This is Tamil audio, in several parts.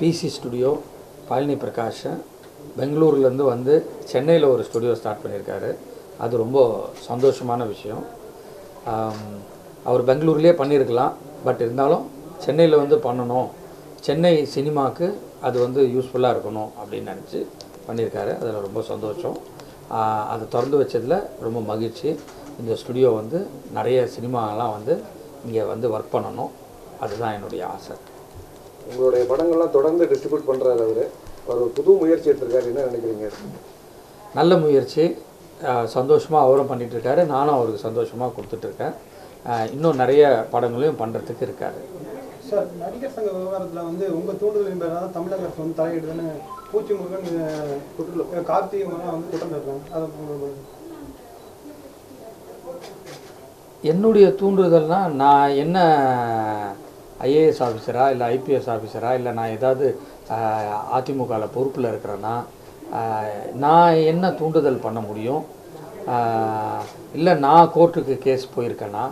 பிசி ஸ்டுடியோ பழனி பிரகாஷ் பெங்களூர்லேருந்து வந்து சென்னையில் ஒரு ஸ்டுடியோ ஸ்டார்ட் பண்ணியிருக்காரு. அது ரொம்ப சந்தோஷமான விஷயம். அவர் பெங்களூர்லேயே பண்ணியிருக்கலாம். பட் இருந்தாலும் சென்னையில் வந்து பண்ணணும். சென்னை சினிமாவுக்கு அது வந்து யூஸ்ஃபுல்லாக இருக்கணும் அப்படின்னு நினச்சி பண்ணியிருக்காரு. அதில் ரொம்ப சந்தோஷம். அதை திறந்து வச்சதில் ரொம்ப மகிழ்ச்சி. இந்த ஸ்டுடியோ வந்து நிறைய சினிமாலாம் வந்து இங்கே வந்து ஒர்க் பண்ணணும். அதுதான் என்னுடைய ஆசை. உங்களுடைய படங்கள்லாம் தொடர்ந்து டிஸ்ட்ரிபியூட் பண்ணுறாரு அவர். அவர் ஒரு புது முயற்சி எடுத்திருக்காரு. என்ன நினைக்கிறீங்க? நல்ல முயற்சி. சந்தோஷமாக அவரும் பண்ணிட்டு இருக்காரு நானும் அவருக்கு சந்தோஷமாக கொடுத்துட்ருக்கேன் இன்னும் நிறைய படங்களையும் பண்ணுறதுக்கு இருக்காரு. சார் நடிகர் சங்க விவகாரத்தில் வந்து உங்கள் தூண்டுதலின் பேராக தான் தமிழக அரசு வந்து தலையிடுதுன்னு பூச்சி முருகன் அஹ், கார்த்திக் வந்து குற்றம் சாட்டுறாங்க. அதை என்னுடைய தூண்டுதல்னா நான் என்ன ஐஏஎஸ் ஆஃபீஸரா இல்லை ஐபிஎஸ் ஆஃபீஸரா இல்லை நான் ஏதாவது அதிமுகவில் பொறுப்பில் இருக்கிறேன்னா நான் என்ன தூண்டுதல் பண்ண முடியும்? இல்லை நான் கோர்ட்டுக்கு கேஸ் போயிருக்கேன்னா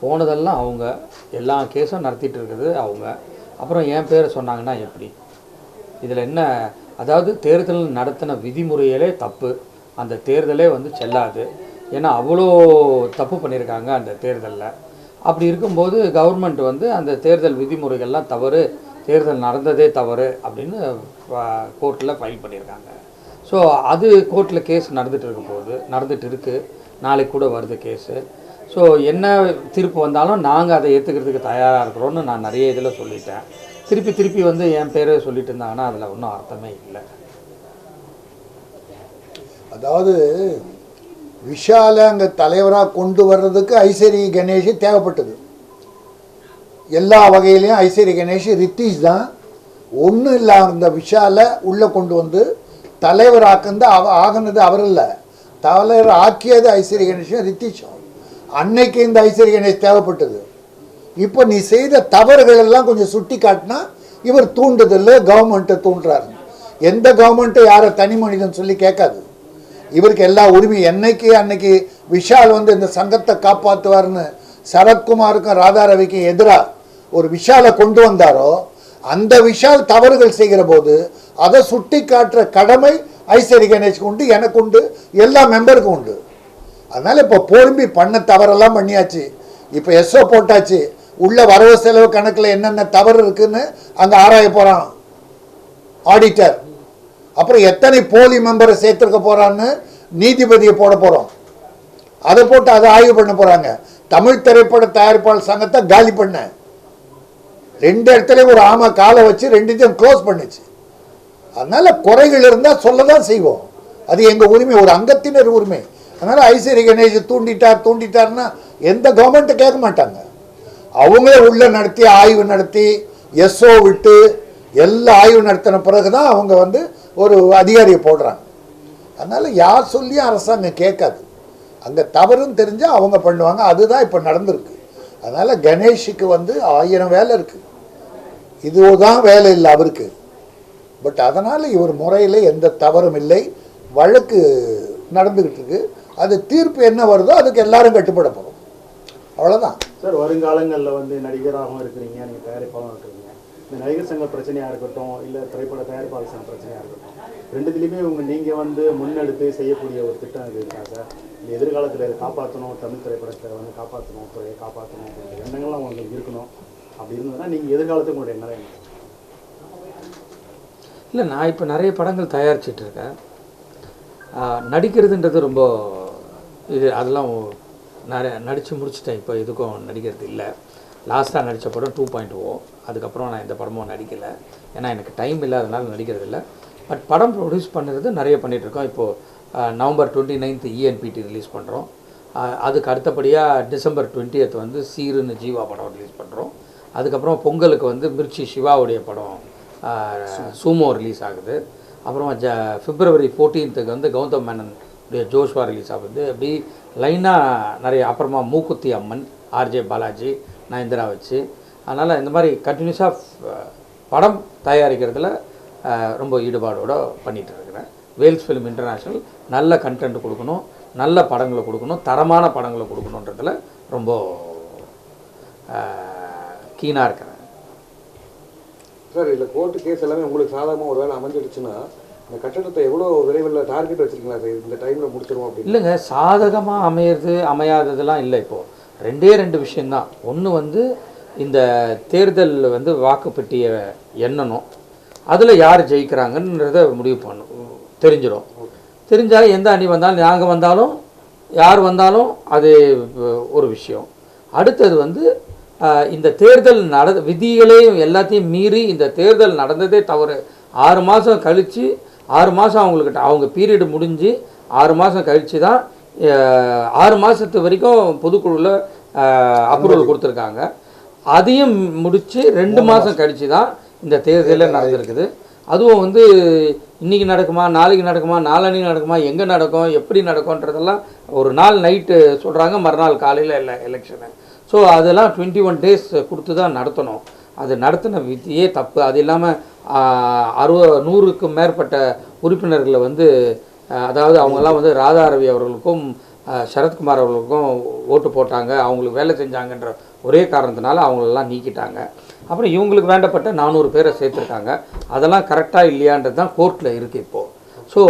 போனதெல்லாம் அவங்க எல்லா கேஸும் நடத்திட்டு இருக்குது அவங்க. அப்புறம் என் பேரை சொன்னாங்கன்னா எப்படி? இதில் என்ன அதாவது தேர்தல் நடத்தின விதிமுறைகளே தப்பு. அந்த தேர்தலே வந்து செல்லாது. ஏன்னா அவ்வளோ தப்பு பண்ணியிருக்காங்க அந்த தேர்தலில். அப்படி இருக்கும்போது கவர்மெண்ட் வந்து அந்த தேர்தல் விதிமுறைகள்லாம் தவறு தேர்தல் நடந்ததே தவறு அப்படின்னு கோர்ட்டில் ஃபைல் பண்ணியிருக்காங்க. ஸோ அது கோர்ட்டில் கேஸ் நடந்துட்டு இருக்கும் போது நடந்துட்டு இருக்குது நாளைக்கு கூட வருது கேஸு ஸோ என்ன தீர்ப்பு வந்தாலும் நாங்கள் அதை ஏற்றுக்கிறதுக்கு தயாராக இருக்கிறோன்னு நான் நிறைய இதில் சொல்லிட்டேன். திருப்பி திருப்பி வந்து என் பேரை சொல்லிட்டு இருந்தாங்கன்னா அதில் ஒன்றும் அர்த்தமே இல்லை. அதாவது விஷாலை அங்கே தலைவராக கொண்டு வர்றதுக்கு ஐஸ்வரி கணேஷ் தேவைப்பட்டது. எல்லா வகையிலையும் ஐஸ்வரி கணேஷ் ரித்தீஷ் தான். ஒன்றும் இல்லாமல் இருந்த விஷாலை உள்ளே கொண்டு வந்து தலைவராக்குந்து அவ ஆகுனது அவர் இல்லை தலைவர் ஆக்கியது ஐஸ்வரி கணேஷும் ரித்தீஷும். அன்னைக்கு இந்த ஐஸ்வரி கணேஷ் தேவைப்பட்டது. இப்போ நீ செய்த தவறுகள் எல்லாம் கொஞ்சம் சுட்டி காட்டினா இவர் தூண்டுதல் கவர்மெண்ட்டை தூண்டுறாரு. எந்த கவர்மெண்ட்டை யாரை தனி மனிதன் சொல்லி கேட்காது. இவருக்கு எல்லா உரிமையும். என்னைக்கு அன்னைக்கு விஷால் வந்து இந்த சங்கத்தை காப்பாற்றுவார்னு சரத்குமாருக்கும் ராதாரவிக்கும் எதிராக ஒரு விஷாலை கொண்டு வந்தாரோ அந்த விஷால் தவறுகள் செய்கிற போது அதை சுட்டி காட்டுற கடமை ஐஸ்வரி கணேஷ்க்கு உண்டு எனக்கு உண்டு எல்லா மெம்பருக்கும் உண்டு. அதனால இப்போ பொறும்பி பண்ண தவறெல்லாம் பண்ணியாச்சு. இப்போ எஸ்ஓ போட்டாச்சு. உள்ள வரவு செலவு கணக்கில் என்னென்ன தவறு இருக்குன்னு அங்கே ஆராய போகிறான் ஆடிட்டர் அப்புறம் எத்தனை போலி மெம்பரை சேர்த்துருக்க போகிறான்னு நீதிபதியை போட போகிறோம் அதை போட்டு அதை ஆய்வு பண்ண போகிறாங்க தமிழ் திரைப்பட தயாரிப்பாளர் சங்கத்தை காலி பண்ண. ரெண்டு இடத்துலையும் ஒரு ஆமை காலை வச்சு ரெண்டுத்தையும் க்ளோஸ் பண்ணுச்சு. அதனால் குறைகள் இருந்தால் சொல்ல தான் செய்வோம். அது எங்கள் உரிமை ஒரு அங்கத்தினர் உரிமை. அதனால் ஐஸ்வரி கணேஷ் தூண்டிட்டார் தூண்டிட்டார்னா எந்த கவர்மெண்ட்டும் கேட்க மாட்டாங்க. அவங்களே உள்ளே நடத்தி ஆய்வு நடத்தி எஸ்ஓ விட்டு எல்லா ஆய்வு நடத்தின பிறகு தான் அவங்க வந்து ஒரு அதிகாரியை போடுறாங்க. அதனால் யார் சொல்லியும் அரசாங்கம் கேட்காது. அங்கே தவறுன்னு தெரிஞ்சால் அவங்க பண்ணுவாங்க. அதுதான் இப்போ நடந்திருக்கு. அதனால் கணேஷுக்கு வந்து ஆயிரம் வேலை இருக்கு. இதுதான் வேலை இல்லை அவருக்கு. பட் அதனால் இவர் முறையில் எந்த தவறும் இல்லை. வழக்கு நடந்துக்கிட்டு இருக்கு. அது தீர்ப்பு என்ன வருதோ அதுக்கு எல்லாரும் கட்டுப்பட போகிறோம் அவ்வளோதான் சார் வருங்காலங்களில் வந்து நடிகராகவும் இருக்கிறீங்க. நீங்கள் தயாரிப்பாகவும் இருக்கிறீங்க. இந்த நடிகர் சங்க பிரச்சனையாக இருக்கட்டும் இல்லை திரைப்பட தயாரிப்பாளர் சங்க பிரச்சனையாக இருக்கட்டும் ரெண்டுத்துலேயுமே உங்க நீங்கள் வந்து முன்னெடுத்து செய்யக்கூடிய ஒரு திட்டம் இது இருக்கா சார்? இந்த எதிர்காலத்தில் இதை காப்பாற்றணும் தமிழ் திரைப்படத்தை வந்து காப்பாற்றணும் துறையை காப்பாற்றணும் அப்படின்ற எண்ணங்கள்லாம் உங்களுக்கு இருக்கணும். அப்படி இருந்ததுன்னா நீங்கள் எதிர்காலத்துக்கு உங்களுடைய எண்ணம் என்ன? இல்லை நான் இப்போ நிறைய படங்கள் தயாரிச்சிட்ருக்கேன் நடிக்கிறதுன்றது ரொம்ப இது அதெல்லாம் நிறைய நடித்து முடிச்சிட்டேன். இப்போ எதுக்கும் நடிக்கிறது இல்லை. லாஸ்ட்டாக நடித்த படம் டூ பாயிண்ட் ஓ அதுக்கப்புறம் நான் எந்த படமும் நடிக்கலை. ஏன்னா எனக்கு டைம் இல்லாதனால நடிக்கிறது இல்லை. பட் படம் ப்ரொடியூஸ் பண்ணுறது நிறைய பண்ணிட்டு இருக்கோம் இப்போது November twenty ninth E N P T release பண்ணுறோம் அதுக்கு அடுத்தபடியாக டிசம்பர் 20th வந்து சீருன்னு ஜீவா படம் ரிலீஸ் பண்ணுறோம் அதுக்கப்புறம் பொங்கலுக்கு வந்து மிர்ச்சி சிவாவுடைய படம் சூமோ ரிலீஸ் ஆகுது. அப்புறமா ஜ பிப்ரவரி ஃபோர்டீன்த்துக்கு வந்து கௌதம் மேனன் ஜோஷ்வா ரிலீஸ் ஆகுது. அப்படி லைனாக நிறைய அப்புறமா மூக்குத்தி அம்மன் ஆர்ஜே பாலாஜி நயன்திரா வச்சு. அதனால் இந்த மாதிரி கண்டினியூஸாக படம் தயாரிக்கிறதுல ரொம்ப ஈடுபாடோடு பண்ணிகிட்டு இருக்கிறேன். வேல்ஸ் ஃபிலிம் இன்டர்நேஷ்னல் நல்ல கண்டென்ட் கொடுக்கணும் நல்ல படங்களை கொடுக்கணும் தரமான படங்களை கொடுக்கணுன்றதுல ரொம்ப கீனாக இருக்கிறேன். சார் இதில் கோர்ட்டு கேஸ் எல்லாமே உங்களுக்கு சாதகமாக ஒரு வேளை அமைஞ்சிடுச்சுன்னா இந்த கட்டடத்தை எவ்வளோ விரைவில் டார்கெட் வச்சிருக்கீங்களா சார்? இந்த டைமில் முடிச்சிருவோம் அப்படின்னு. இல்லைங்க சாதகமாக அமையிறது அமையாததெல்லாம் இல்லை இப்போது ரெண்டே ரெண்டு விஷயந்தான் ஒன்று வந்து இந்த தேர்தல் வந்து வாக்குப்பெட்டியை எண்ணணும். அதில் யார் ஜெயிக்கிறாங்கன்றத முடிவு பண்ணும் தெரிஞ்சிடும். தெரிஞ்சால் எந்த அணி வந்தாலும் நாங்கள் வந்தாலும் யார் வந்தாலும் அது ஒரு விஷயம். அடுத்தது வந்து இந்த தேர்தல் நட விதிகளையும் எல்லாத்தையும் மீறி இந்த தேர்தல் நடந்ததே தவறு. ஆறு மாதம் கழித்து ஆறு மாதம் அவங்களுக்கு அவங்க பீரியடு முடிஞ்சு ஆறு மாதம் கழித்து தான் ஆறு மாதத்து வரைக்கும் பொதுக்குழுவில் அப்ரூவல் கொடுத்துருக்காங்க. அதையும் முடித்து ரெண்டு மாதம் கழித்து தான் இந்த தேர்தலே நடந்திருக்குது. அதுவும் வந்து இன்னைக்கு நடக்குமா நாளைக்கு நடக்குமா நாளன்னைக்கு நடக்குமா எங்கே நடக்கும் எப்படி நடக்கும்ன்றதெல்லாம் ஒரு நாள் நைட்டு சொல்கிறாங்க மறுநாள் காலையில் இல்லை எலெக்ஷனு ஸோ அதெல்லாம் டுவெண்ட்டி ஒன் டேஸ் கொடுத்து தான் நடத்தணும். அது நடத்தின விதியே தப்பு. அது இல்லாமல் அறுபது நூறுக்கும் மேற்பட்ட உறுப்பினர்களை வந்து அதாவது அவங்கெல்லாம் வந்து ராதாரவி அவர்களுக்கும் சரத்குமார் அவர்களுக்கும் ஓட்டு போட்டாங்க. அவங்களுக்கு வேலை செஞ்சாங்கன்ற ஒரே காரணத்தினால அவங்களெல்லாம் நீக்கிட்டாங்க. அப்புறம் இவங்களுக்கு வேண்டப்பட்ட நானூறு பேரை சேர்த்துருக்காங்க. அதெல்லாம் கரெக்டாக இல்லையான்றது தான் கோர்ட்டில் இருக்குது இப்போது ஸோ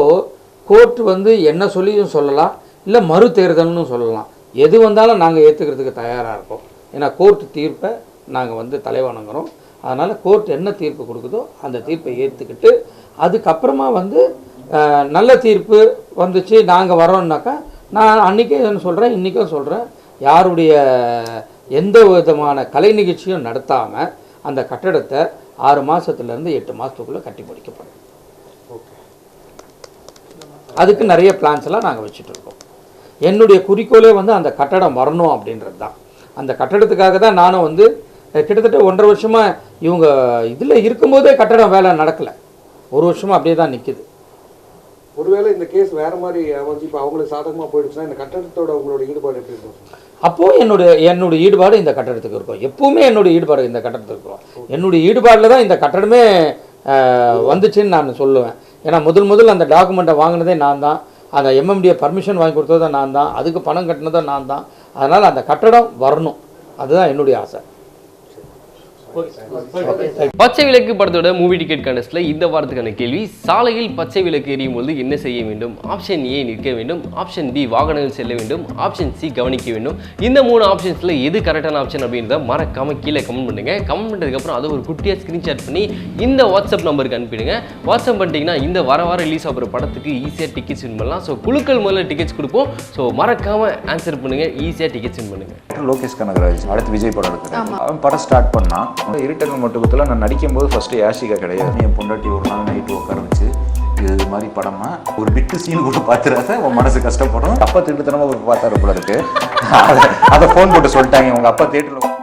கோர்ட் வந்து என்ன சொல்லியும் சொல்லலாம். இல்லை மறு தேர்தல்னு சொல்லலாம். எது வந்தாலும் நாங்கள் ஏற்றுக்கிறதுக்கு தயாராக இருக்கோம். ஏன்னா கோர்ட் தீர்ப்பை நாங்கள் வந்து தலைவணங்குறோம். அதனால் கோர்ட் என்ன தீர்ப்பு கொடுக்குதோ அந்த தீர்ப்பை ஏற்றுக்கிட்டு அதுக்கப்புறமா வந்து நல்ல தீர்ப்பு வந்துச்சு நாங்கள் வரோம்னாக்கா நான் அன்றைக்கே சொல்கிறேன் இன்றைக்கும் சொல்கிறேன் யாருடைய எந்த விதமான கலை நிகழ்ச்சியும் நடத்தாமல் அந்த கட்டடத்தை ஆறு மாதத்துலேருந்து எட்டு மாதத்துக்குள்ளே கட்டி முடிக்கப்படும். அதுக்கு நிறைய பிளான்ஸ் எல்லாம் நாங்கள் வச்சுட்டு இருக்கோம். என்னுடைய குறிக்கோளே வந்து அந்த கட்டடம் வரணும் அப்படின்றது தான் அந்த கட்டடத்துக்காக தான் நானும் வந்து கிட்டத்தட்ட ஒன்றரை வருஷமாக இவங்க இதில் இருக்கும்போதே கட்டடம் வேலை நடக்கலை. ஒரு வருஷமாக அப்படியே தான் நிற்குது ஒருவேளை இந்த கேஸ் வேற மாதிரி அமைஞ்சு இப்போ அவங்களுக்கு சாதகமாக போயிடுச்சுன்னா இந்த கட்டடத்தோட உங்களோட ஈடுபாடு எப்படி இருக்கும்? அப்போது என்னுடைய என்னுடைய ஈடுபாடு இந்த கட்டடத்துக்கு இருக்கும். எப்பவுமே என்னுடைய ஈடுபாடு இந்த கட்டடத்துக்கு இருக்கும். என்னுடைய ஈடுபாடில் தான் இந்த கட்டடமே வந்துச்சுன்னு நான் சொல்லுவேன். ஏன்னா முதல் முதல் அந்த டாக்குமெண்ட்டை வாங்கினதே நான் தான். அந்த எம்எம்டியை பர்மிஷன் வாங்கி கொடுத்ததும் நான் தான். அதுக்கு பணம் கட்டினதும் நான் தான். அதனால் அந்த கட்டடம் வரணும். அதுதான் என்னுடைய ஆசை. பச்சை விளக்கு படத்தோட மூவி டிக்கெட் கண்டஸ்ட்ல இந்த வாரத்துக்கான கேள்வி சாலையில் பச்சை விளக்கு எரியும் பொழுது என்ன செய்ய வேண்டும்? ஆப்ஷன் ஏ நிற்க வேண்டும் ஆப்ஷன் பி வாகனங்கள் செல்ல வேண்டும் ஆப்ஷன் சி கவனிக்க வேண்டும். இந்த மூணு ஆப்ஷன்ஸ்ல எது கரெக்டான ஆப்ஷன் அப்படின்றத மறக்காம கீழே கமெண்ட் பண்ணுங்க. கமெண்ட் பண்ணதுக்கு அப்புறம் அதை ஒரு குட்டியா ஸ்கிரீன்ஷாட் பண்ணி இந்த வாட்ஸ்அப் நம்பருக்கு அனுப்பிடுங்க. வாட்ஸ்அப் பண்ணிட்டீங்கன்னா இந்த வர வாரம் ரிலீஸ் ஆகிற படத்துக்கு ஈஸியாக டிக்கெட்ஸ் வின் பண்ணலாம். ஸோ குழுக்கள் முதல்ல டிக்கெட்ஸ் கொடுப்போம். ஸோ மறக்காம ஆன்சர் பண்ணுங்க ஈஸியாக டிக்கெட்ஸ் வின் பண்ணுங்க. லோகேஷ் கனகராஜ் அடுத்து விஜய் படம் எடுக்கிறாரு. அவன் படம் ஸ்டார்ட் பண்ணான் இருட்டங்கள் மட்டுக்கத்தில் நான் நடிக்கும்போது ஃபர்ஸ்ட் யாஷிகா கிடையாது. என் பொண்டாட்டி ஒரு நாள் நைட்டு உட்கார வச்சு இது மாதிரி படமா ஒரு பிட்டு சீன் கூட பார்த்துறாத உன் மனசு கஷ்டப்படும். அப்பா திருட்டுத்தனமா போய் பார்த்தாரு போல இருக்கு. அதை- ஃபோன் போட்டு சொல்லிட்டாங்க. உங்க அப்பா தேட்டரில்